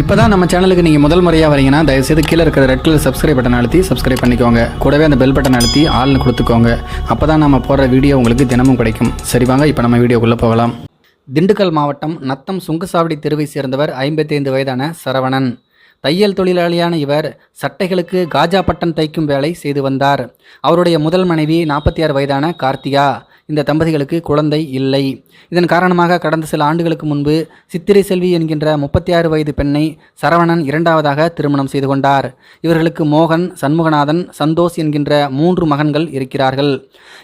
இப்போ தான் நம்ம சேனலுக்கு நீங்கள் முதல் முறையாக வரீங்கன்னா தயவுசெய்து கீழே இருக்கிற ரெட் கலர் சப்ஸ்கிரைப் பட்டன் அழுத்தி சப்ஸ்கிரைப் பண்ணிக்கோங்க. கூடவே அந்த பெல் பட்டன் அழுத்தி ஆள்னு கொடுத்துக்கோங்க. அப்போ தான் நம்ம போடுற வீடியோ உங்களுக்கு தினமும் கிடைக்கும். சரி வாங்க இப்போ நம்ம வீடியோக்குள்ளே போகலாம். திண்டுக்கல் மாவட்டம் நத்தம் சுங்கசாவடி தெருவை சேர்ந்தவர் ஐம்பத்தைந்து வயதான சரவணன். தையல் தொழிலாளியான இவர் சட்டைகளுக்கு காஜா பட்டன் தைக்கும் வேலை செய்து வந்தார். அவருடைய முதல் மனைவி நாற்பத்தி ஆறு வயதான கார்த்திகா. இந்த தம்பதிகளுக்கு குழந்தை இல்லை. இதன் காரணமாக கடந்த சில ஆண்டுகளுக்கு முன்பு சித்திரை செல்வி என்கின்ற முப்பத்தி ஆறு வயது பெண்ணை சரவணன் இரண்டாவதாக திருமணம் செய்து கொண்டார். இவர்களுக்கு மோகன் சண்முகநாதன் சந்தோஷ் என்கின்ற மூன்று மகன்கள் இருக்கிறார்கள்.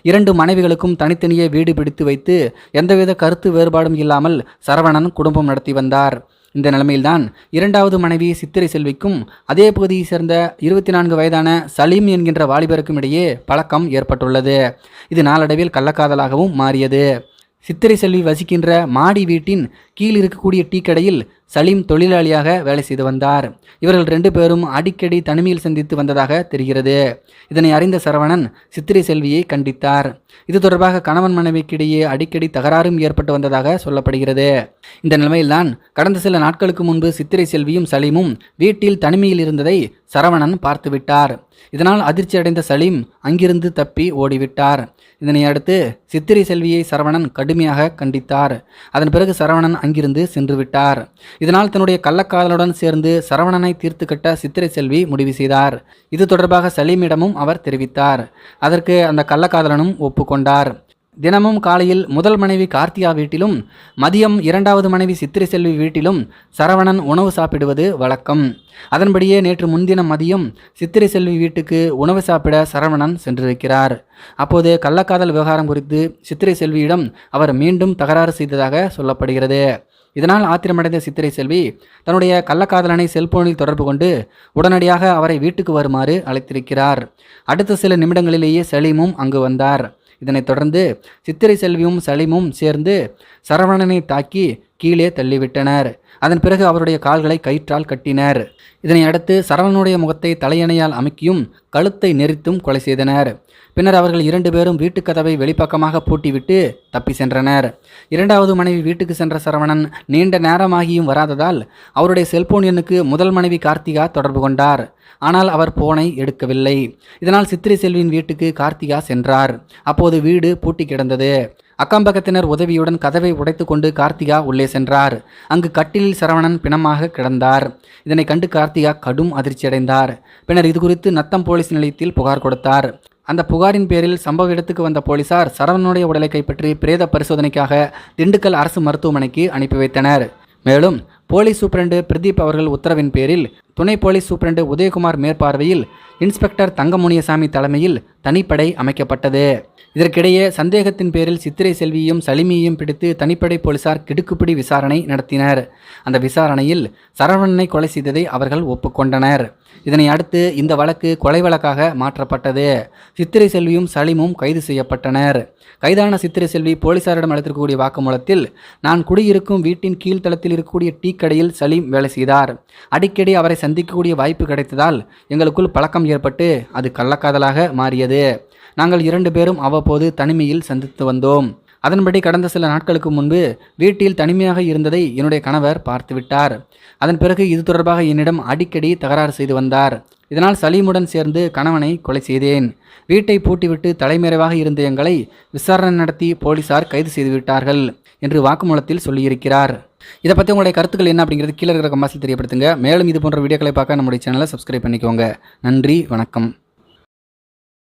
இரண்டு மனைவிகளுக்கும் தனித்தனியே வீடு பிடித்து வைத்து எந்தவித கருத்து வேறுபாடும் இல்லாமல் சரவணன் குடும்பம் நடத்தி வந்தார். இந்த நிலைமையில்தான் இரண்டாவது மனைவி சித்திரை செல்விக்கும் அதே பகுதியை சேர்ந்த இருபத்தி நான்கு வயதான சலீம் என்கின்ற வாலிபருக்கும் இடையே பழக்கம் ஏற்பட்டுள்ளது. இது நாளடைவில் கள்ளக்காதலாகவும் மாறியது. சித்திரை செல்வி வசிக்கின்ற மாடி வீட்டின் கீழ் இருக்கக்கூடிய டீ கடையில் சலீம் தொழிலாளியாக வேலை செய்து வந்தார். இவர்கள் ரெண்டு பேரும் அடிக்கடி தனிமையில் சந்தித்து வந்ததாக தெரிகிறது. இதனை அறிந்த சரவணன் சித்திரை செல்வியை கண்டித்தார். இது தொடர்பாக கணவன் மனைவிக்கிடையே அடிக்கடி தகராறும் ஏற்பட்டு வந்ததாக சொல்லப்படுகிறது. இந்த நிலைமையில்தான் கடந்த சில நாட்களுக்கு முன்பு சித்திரை செல்வியும் சலீமும் வீட்டில் தனிமையில் இருந்ததை சரவணன் பார்த்துவிட்டார். இதனால் அதிர்ச்சி அடைந்த சலீம் அங்கிருந்து தப்பி ஓடிவிட்டார். இதனை அடுத்து சித்திரை செல்வியை சரவணன் கடுமையாக கண்டித்தார். அதன் பிறகு சரவணன் அங்கிருந்து சென்று விட்டார் இதனால் தன்னுடைய கள்ளக்காதலுடன் சேர்ந்து சரவணனை தீர்த்து கட்ட சித்திரை செல்வி முடிவு செய்தார். இது தொடர்பாக சலீமிடமும் அவர் தெரிவித்தார். அதற்கு அந்த கள்ளக்காதலனும் ஒப்புக்கொண்டார். தினமும் காலையில் முதல் மனைவி கார்த்தியா வீட்டிலும் மதியம் இரண்டாவது மனைவி சித்திரை செல்வி வீட்டிலும் சரவணன் உணவு சாப்பிடுவது வழக்கம். அதன்படியே நேற்று முன்தினம் மதியம் சித்திரை செல்வி வீட்டுக்கு உணவு சாப்பிட சரவணன் சென்றிருக்கிறார். அப்போது கள்ளக்காதல் விவகாரம் குறித்து சித்திரை செல்வியிடம் அவர் மீண்டும் தகராறு செய்ததாக சொல்லப்படுகிறது. இதனால் ஆத்திரமடைந்த சித்திரை செல்வி தன்னுடைய கள்ளக்காதலனை செல்போனில் தொடர்பு கொண்டு உடனடியாக அவரை வீட்டுக்கு வருமாறு அழைத்திருக்கிறார். அடுத்த சில நிமிடங்களிலேயே சலீமும் அங்கு வந்தார். இதனைத் தொடர்ந்து சித்திரை செல்வியும் சலீமும் சேர்ந்து சரவணனை தாக்கி கீழே தள்ளிவிட்டனர். அதன் பிறகு அவருடைய கால்களை கயிற்றால் கட்டினர். இதனை அடுத்து சரவணனுடைய முகத்தை தலையணையால் அமுக்கியும் கழுத்தை நெரித்தும் கொலை செய்தனர். பின்னர் அவர்கள் இரண்டு பேரும் வீட்டுக் கதவை வெளிப்பக்கமாக பூட்டிவிட்டு தப்பி சென்றனர். இரண்டாவது மனைவி வீட்டுக்கு சென்ற சரவணன் நீண்ட நேரமாகியும் வராததால் அவருடைய செல்போன் எண்ணுக்கு முதல் மனைவி கார்த்திகா தொடர்பு கொண்டார். ஆனால் அவர் போனை எடுக்கவில்லை. இதனால் சித்திரை செல்வியின் வீட்டுக்கு கார்த்திகா சென்றார். அப்போது வீடு பூட்டி கிடந்தது. அக்கம்பக்கத்தினர் உதவியுடன் கதவை உடைத்து கொண்டு கார்த்திகா உள்ளே சென்றார். அங்கு கட்டிலில் சரவணன் பிணமாக கிடந்தார். இதனை கண்டு கார்த்திகா கடும் அதிர்ச்சியடைந்தார். பின்னர் இது குறித்து நத்தம் போலீஸ் நிலையத்தில் புகார் கொடுத்தார். அந்த புகாரின் பேரில் சம்பவ இடத்துக்கு வந்த போலீசார் சரவணனுடைய உடலை கைப்பற்றி பிரேத பரிசோதனைக்காக திண்டுக்கல் அரசு மருத்துவமனைக்கு அனுப்பி வைத்தனர். மேலும் போலீஸ் சூப்பரண்டு பிரதீப் அவர்கள் உத்தரவின் பேரில் துணை போலீஸ் சூப்பரண்டு உதயகுமார் மேற்பார்வையில் இன்ஸ்பெக்டர் தங்கமுனியசாமி தலைமையில் தனிப்படை அமைக்கப்பட்டது. இதற்கிடையே சந்தேகத்தின் பேரில் சித்திரை செல்வியும் சலிமியையும் பிடித்து தனிப்படை போலீசார் கிடுக்குப்பிடி விசாரணை நடத்தினர். அந்த விசாரணையில் சரவணனை கொலை செய்ததை அவர்கள் ஒப்புக்கொண்டனர். இதனை அடுத்து இந்த வழக்கு கொலை வழக்காக மாற்றப்பட்டது. சித்திரை செல்வியும் சலீமும் கைது செய்யப்பட்டனர். கைதான சித்திரை செல்வி போலீசாரிடம் அளித்திருக்கக்கூடிய வாக்குமூலத்தில் நான் குடியிருக்கும் வீட்டின் கீழ்த்தளத்தில் இருக்கக்கூடிய டீ கடையில் சலீம் வேலை செய்தார். அடிக்கடி அவரை சந்திக்கக்கூடிய வாய்ப்பு கிடைத்ததால் எங்களுக்குள் பழக்கம் ஏற்பட்டு அது கள்ளக்காதலாக மாறியது. நாங்கள் இரண்டு பேரும் அவ்வப்போது தனிமையில் சந்தித்து வந்தோம். அதன்படி கடந்த சில நாட்களுக்கு முன்பு வீட்டில் தனிமையாக இருந்ததை என்னுடைய கணவர் பார்த்துவிட்டார் அதன் பிறகு இது தொடர்பாக என்னிடம் அடிக்கடி தகராறு செய்து வந்தார். இதனால் சலீமுடன் சேர்ந்து கணவனை கொலை செய்தேன். வீட்டை பூட்டிவிட்டு தலைமறைவாக இருந்த எங்களை விசாரணை நடத்தி போலீசார் கைது செய்துவிட்டார்கள் என்று வாக்குமூலத்தில் சொல்லியிருக்கிறார். இதை பற்றி உங்களுடைய கருத்துக்கள் என்ன அப்படிங்கிறது கீழே இருக்கிற கமாசில் தெரியப்படுத்துங்க. மேலும் இது போன்ற வீடியோக்களை பார்க்க நம்முடைய சேனலை சப்ஸ்கிரைப் பண்ணிக்கோங்க. நன்றி வணக்கம்.